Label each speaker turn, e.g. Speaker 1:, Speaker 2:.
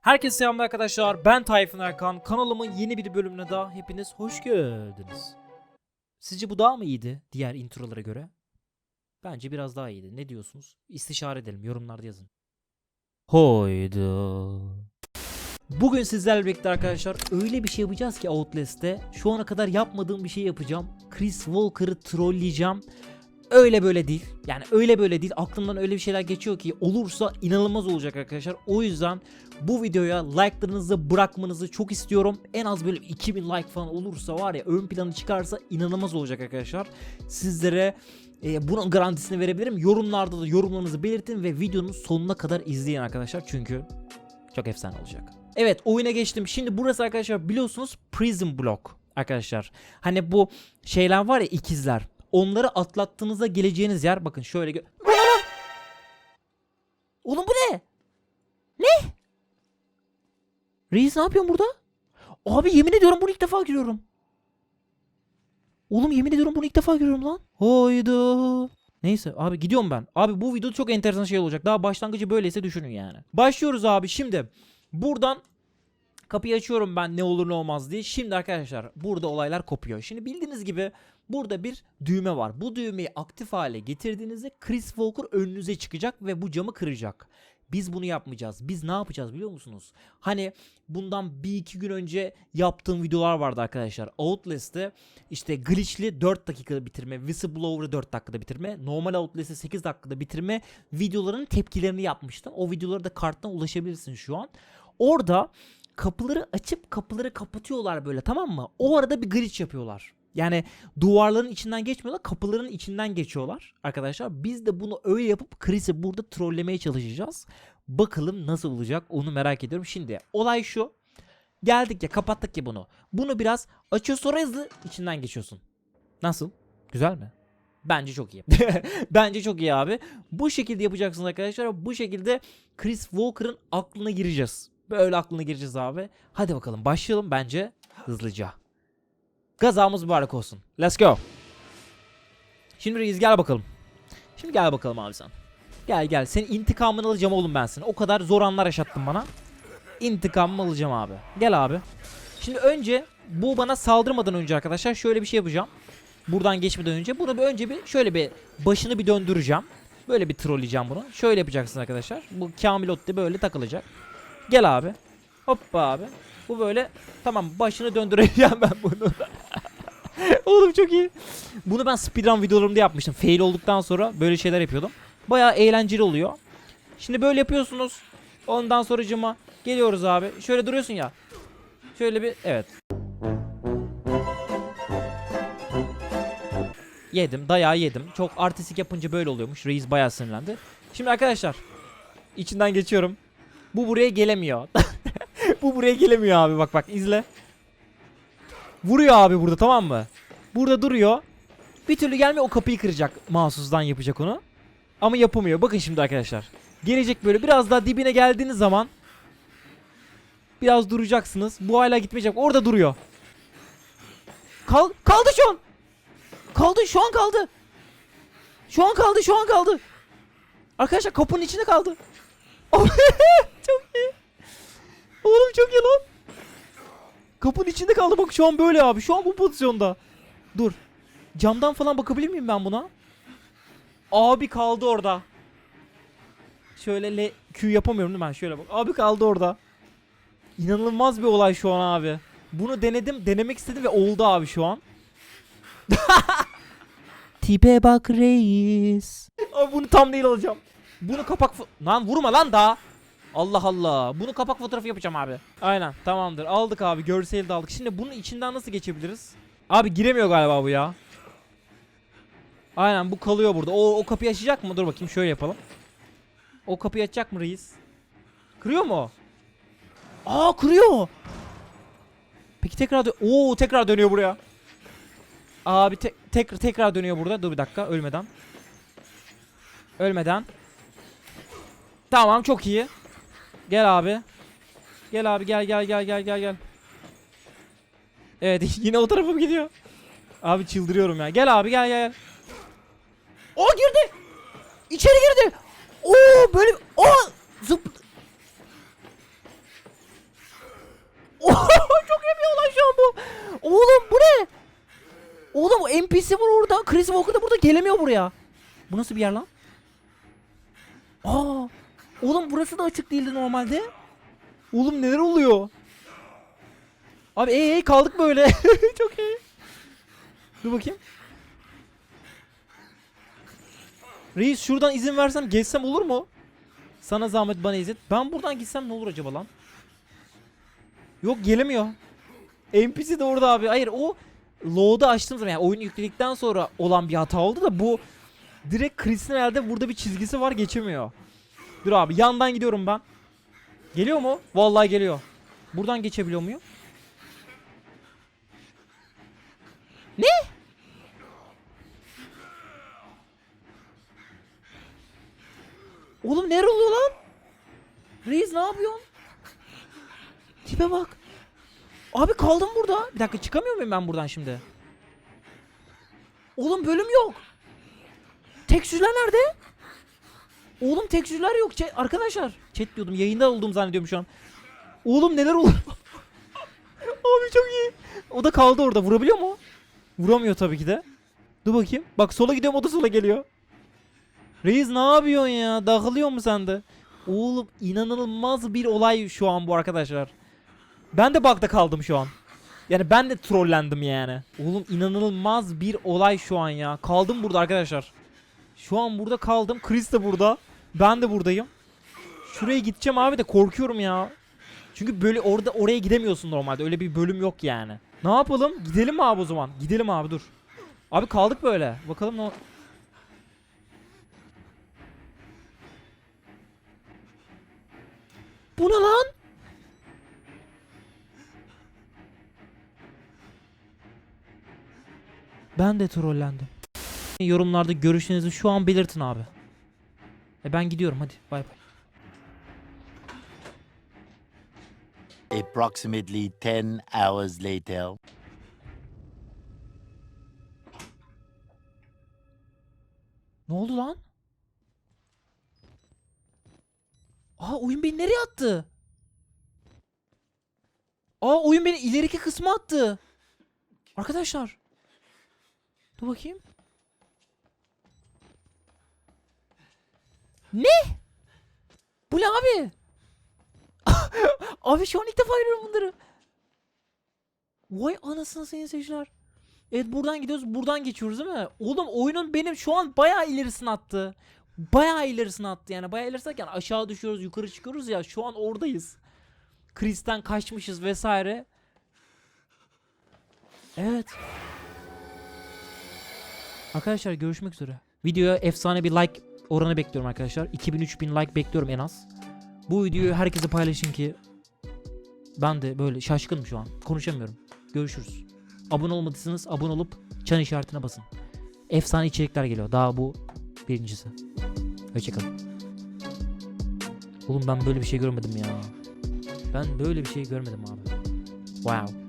Speaker 1: Herkese selamlar arkadaşlar. Ben Tayfun Erkan. Kanalımın yeni bir bölümüne daha hepiniz hoş geldiniz. Sizce bu daha mı iyiydi diğer introlara göre? Bence biraz daha iyiydi. Ne diyorsunuz? İstişare edelim. Yorumlarda yazın. Hayda. Bugün sizlerle birlikte arkadaşlar öyle bir şey yapacağız ki Outlast'te şu ana kadar yapmadığım bir şey yapacağım. Chris Walker'ı trolleyeceğim. Öyle böyle değil. Yani öyle böyle değil. Aklımdan öyle bir şeyler geçiyor ki olursa inanılmaz olacak arkadaşlar. O yüzden bu videoya like'larınızı bırakmanızı çok istiyorum. En az böyle 2000 like falan olursa var ya ön planı çıkarsa inanılmaz olacak arkadaşlar. Sizlere e, bunun garantisini verebilirim. Yorumlarda da yorumlarınızı belirtin ve videonun sonuna kadar izleyin arkadaşlar. Çünkü çok efsane olacak. Evet oyuna geçtim. Şimdi burası arkadaşlar biliyorsunuz Prison Block arkadaşlar. Hani bu şeyler var ya ikizler. Onları atlattığınızda geleceğiniz yer bakın şöyle gö-? Oğlum bu ne? Ne? Reis ne yapıyorsun burada? Abi yemin ediyorum bunu ilk defa görüyorum. Oğlum yemin ediyorum bunu ilk defa görüyorum lan. Hayda. Neyse abi gidiyorum ben. Abi bu video çok enteresan şey olacak. Daha başlangıcı böyleyse düşünün yani. Başlıyoruz abi şimdi. Buradan kapıyı açıyorum ben ne olur ne olmaz diye. Şimdi arkadaşlar burada olaylar kopuyor. Şimdi bildiğiniz gibi burada bir düğme var. Bu düğmeyi aktif hale getirdiğinizde Chris Walker önünüze çıkacak ve bu camı kıracak. Biz bunu yapmayacağız. Biz ne yapacağız biliyor musunuz? Hani bundan bir iki gün önce yaptığım videolar vardı arkadaşlar. Outlast'te işte glitch'li 4 dakikada bitirme, Whistleblower'ı 4 dakikada bitirme, normal Outlast'ı 8 dakikada bitirme videoların tepkilerini yapmıştım. O videolara da karttan ulaşabilirsin şu an. Orada kapıları açıp kapıları kapatıyorlar böyle tamam mı? O arada bir glitch yapıyorlar. Yani duvarların içinden geçmiyorlar, kapıların içinden geçiyorlar arkadaşlar. Biz de bunu öyle yapıp Chris'i burada trollemeye çalışacağız. Bakalım nasıl olacak onu merak ediyorum. Şimdi olay şu. Geldik ya kapattık ya bunu. Bunu biraz açıyor sonra hızlı içinden geçiyorsun. Nasıl? Güzel mi? Bence çok iyi. Bence çok iyi abi. Bu şekilde yapacaksınız arkadaşlar. Bu şekilde Chris Walker'ın aklına gireceğiz. Böyle aklına gireceğiz abi. Hadi bakalım başlayalım bence hızlıca. Gazamız mübarek olsun. Let's go. Şimdi reis gel bakalım. Şimdi gel bakalım abi sen. Gel gel. Senin intikamını alacağım oğlum ben seni. O kadar zor anlar yaşattın bana. İntikamımı alacağım abi. Gel abi. Şimdi önce bu bana saldırmadan önce arkadaşlar şöyle bir şey yapacağım. Buradan geçmeden önce bunu bir önce bir şöyle bir başını bir döndüreceğim. Böyle bir trolleyeceğim bunu. Şöyle yapacaksın arkadaşlar. Bu Kamilot de böyle takılacak. Gel abi. Hoppa abi. Bu böyle tamam başını döndüreceğim ben bunu. Oğlum çok iyi. Bunu ben speedrun videolarımda yapmıştım. Fail olduktan sonra böyle şeyler yapıyordum. Bayağı eğlenceli oluyor. Şimdi böyle yapıyorsunuz. Ondan sonracıma geliyoruz abi. Şöyle duruyorsun ya. Şöyle bir evet. Yedim. Dayağı yedim. Çok artistik yapınca böyle oluyormuş. Reis bayağı sinirlendi. Şimdi arkadaşlar. içinden geçiyorum. Bu buraya gelemiyor. Bu buraya gelemiyor abi. Bak bak izle. Vuruyor abi burada tamam mı? Burada duruyor. Bir türlü gelmiyor o kapıyı kıracak. Mahsusdan yapacak onu. Ama yapamıyor. Bakın şimdi arkadaşlar. Gelecek böyle biraz daha dibine geldiğiniz zaman biraz duracaksınız. Bu hala gitmeyecek. Orada duruyor. Kal kaldı şu an. Kaldı şu an kaldı. Şu an kaldı şu an kaldı. Arkadaşlar kapının içinde kaldı. çok iyi. Oğlum çok iyi lan. Kapının içinde kaldı bak şu an böyle abi. Şu an bu pozisyonda. Dur. Camdan falan bakabilir miyim ben buna? Abi kaldı orada. Şöyle L Q yapamıyorum değil mi ben? Şöyle bak. Abi kaldı orada. İnanılmaz bir olay şu an abi. Bunu denedim, denemek istedim ve oldu abi şu an. Tipe bak reis. Abi bunu tam değil alacağım. Bunu kapak Lan vurma lan daha. Allah Allah. Bunu kapak fotoğrafı yapacağım abi. Aynen tamamdır. Aldık abi. Görseli de aldık. Şimdi bunun içinden nasıl geçebiliriz? Abi giremiyor galiba bu ya. Aynen bu kalıyor burada. O, o kapıyı açacak mı? Dur bakayım şöyle yapalım. O kapıyı açacak mı reis? Kırıyor mu? Aa kırıyor. Peki tekrar dö- Oo tekrar dönüyor buraya. Abi te- tek tekrar dönüyor burada. Dur bir dakika ölmeden. Ölmeden. Tamam çok iyi. Gel abi. Gel abi gel gel gel gel gel gel. Evet yine o tarafım gidiyor. Abi çıldırıyorum ya. Gel abi gel gel. O girdi. İçeri girdi. Oo böyle o zıp çok iyi bir şu an bu. Oğlum bu ne? Oğlum NPC var orada. Chris Walker da burada gelemiyor buraya. Bu nasıl bir yer lan? Aa. Oğlum burası da açık değildi normalde. Oğlum neler oluyor? Abi ey kaldık böyle. Çok iyi. Dur bakayım. Reis şuradan izin versem geçsem olur mu? Sana zahmet bana izin. Ben buradan gitsem ne olur acaba lan? Yok gelemiyor. NPC de orada abi. Hayır o load'u açtığım zaman yani oyun yükledikten sonra olan bir hata oldu da bu direkt Chris'in herhalde burada bir çizgisi var geçemiyor. Dur abi yandan gidiyorum ben. Geliyor mu? Vallahi geliyor. Buradan geçebiliyor muyum? Ne? Oğlum nere oluyor lan? Reis ne yapıyorsun? Tipe bak. Abi kaldım burada. Bir dakika çıkamıyor muyum ben buradan şimdi? Oğlum bölüm yok. Tekstürler nerede? Oğlum tekstürler yok. Chat- arkadaşlar. Chat diyordum. Yayında olduğumu zannediyorum şu an. Oğlum neler olur? Abi çok iyi. O da kaldı orada. Vurabiliyor mu? Vuramıyor tabii ki de. Dur bakayım. Bak sola gidiyorum o da sola geliyor. Reis ne yapıyorsun ya? Dağılıyor mu sen de? Oğlum inanılmaz bir olay şu an bu arkadaşlar. Ben de bug'da kaldım şu an. Yani ben de trollendim yani. Oğlum inanılmaz bir olay şu an ya. Kaldım burada arkadaşlar. Şu an burada kaldım. Chris de burada. Ben de buradayım. Şuraya gideceğim abi de korkuyorum ya. Çünkü böyle orada oraya gidemiyorsun normalde. Öyle bir bölüm yok yani. Ne yapalım? Gidelim mi abi o zaman? Gidelim abi dur. Abi kaldık böyle. Bakalım ne Bu ne lan? Ben de trollendim. Yorumlarda görüşlerinizi şu an belirtin abi. E ben gidiyorum hadi bay bay.
Speaker 2: Approximately 10 hours later.
Speaker 1: Ne oldu lan? Aa oyun beni nereye attı? Aa oyun beni ileriki kısma attı. Arkadaşlar. Dur bakayım. Ne? Bu ne abi? abi şu an ilk defa görüyorum bunları. Vay anasını sayın seyirciler. Evet buradan gidiyoruz buradan geçiyoruz değil mi? Oğlum oyunun benim şu an bayağı ilerisine attı. Bayağı ilerisine attı yani. Bayağı ilerisi derken aşağı düşüyoruz yukarı çıkıyoruz ya. Şu an oradayız. Chris'ten kaçmışız vesaire. Evet. Arkadaşlar görüşmek üzere. Videoya efsane bir like oranı bekliyorum arkadaşlar. 2000-3000 like bekliyorum en az. Bu videoyu herkese paylaşın ki ben de böyle şaşkınım şu an. Konuşamıyorum. Görüşürüz. Abone olmadıysanız abone olup çan işaretine basın. Efsane içerikler geliyor. Daha bu birincisi. Hoşçakalın. Oğlum ben böyle bir şey görmedim ya. Ben böyle bir şey görmedim abi. Wow.